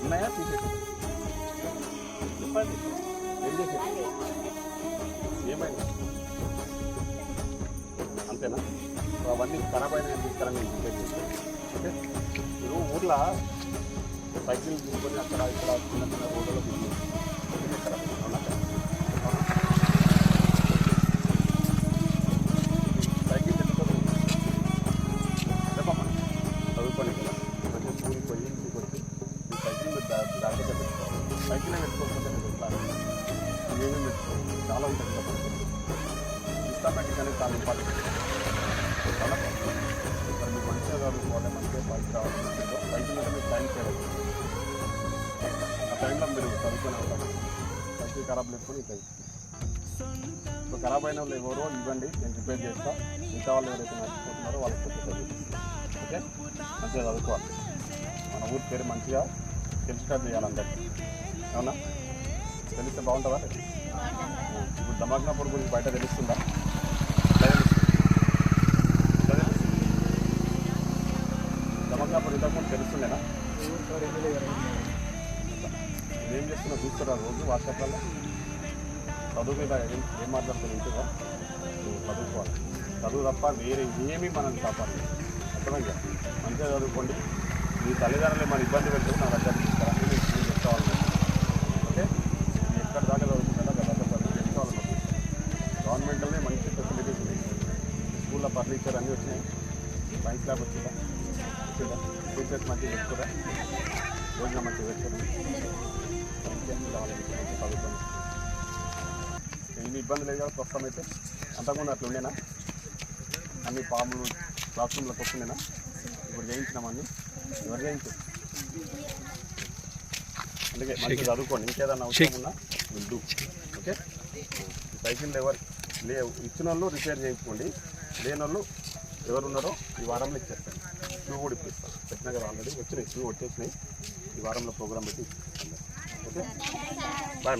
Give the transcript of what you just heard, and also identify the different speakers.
Speaker 1: ఉన్నాయా తీసేసి చెప్పండి ఏం చేసేది ఏమైంది అంతేనా అవన్నీ ఖరాబ్ అయినా తీసుకురండి చేస్తాను ఓకే మీరు ఊర్లో సైకిల్ తీసుకొని అక్కడ ఇక్కడ చిన్న చిన్న రోడ్లలో తీసుకొని సైకిల్ పెట్టుకోకపోతే నేను చెప్తాను ఏమేమి పెట్టుకోవాలి చాలా ఉంటుంది కదా సిస్టమేటిక్ అనేది చాలా ఇంపార్టెంట్ చాలా ఇక్కడ మీకు మంచిగా చదువుకోవాలి మంచిగా బైక్ రావాలి బైక్ మీద మీరు టైం చేయాలి. ఆ టైంలో మీరు చదువుకునే ఉంటారు సైకిల్ ఖరాబ్ లేకపోతే ఇక్కడ ఇప్పుడు ఖరాబ్ అయిన వాళ్ళు ఎవరో ఇవ్వండి నేను రిపేర్ చేస్తా. మిగతా వాళ్ళు ఎవరైతే నడుచుకుంటున్నారో వాళ్ళకి కొత్త ఓకే? మంచిగా చదువుకోవాలి. మన ఊరి పేరు మంచిగా తెలిసినట్టు చేయాలి అందరికీ అవునా తెలిస్తే బాగుంటుందా? ఇప్పుడు దమాగ్నాపూర్ గురించి బయట తెలుస్తుందా? ఎట్లా దమాగ్నాపూర్ ఇంతకుముందు తెలుస్తుండేనా? ఏం చేస్తున్నా చూస్తారా రోజు వాట్సాప్లలో? చదువు మీద ఏం ఏం మాట్లాడుతుంది చదువుకోవాలి. చదువు తప్ప వేరే ఏమీ మనం తప్పాలి అర్థమైందా? మంచిగా చదువుకోండి. మీ తల్లిదండ్రులు మన ఇబ్బంది పెట్టుకుని నా దగ్గర తీసుకురా. ఫర్నిచర్ అన్నీ వచ్చినాయి. సైన్స్ ల్యాబ్ వచ్చిందా? వచ్చిందా? టీచర్స్ మంచిగా చెప్తారా? భోజనం మంచిగా మంచిగా చదువుకోండి ఏమి ఇబ్బంది లేదు కదా ప్రస్తుతం అయితే. అంతకుముందు అట్లా ఉండేనా? అన్ని పాములు క్లాస్ రూమ్లోకి వస్తుండేనా? ఇప్పుడు చేయించినామని ఎవరు చేయించు? అందుకే మంచిగా చదువుకోండి. ఇంకేదన్నా అవసరం ఉన్నా విల్ ఓకే? సైకిల్ ఎవరు లే ఇచ్చిన వాళ్ళు రిపేర్ చేయించుకోండి. లేని వాళ్ళు ఎవరున్నారో ఈ వారంలో ఇచ్చేస్తాను షూ కూడా ఇప్పిస్తాను చెప్పిన కదా ఆల్రెడీ. వచ్చినాయి. షూ వచ్చేసినాయి ఈ వారంలో ప్రోగ్రామ్ పెట్టి. ఓకే? బాయ్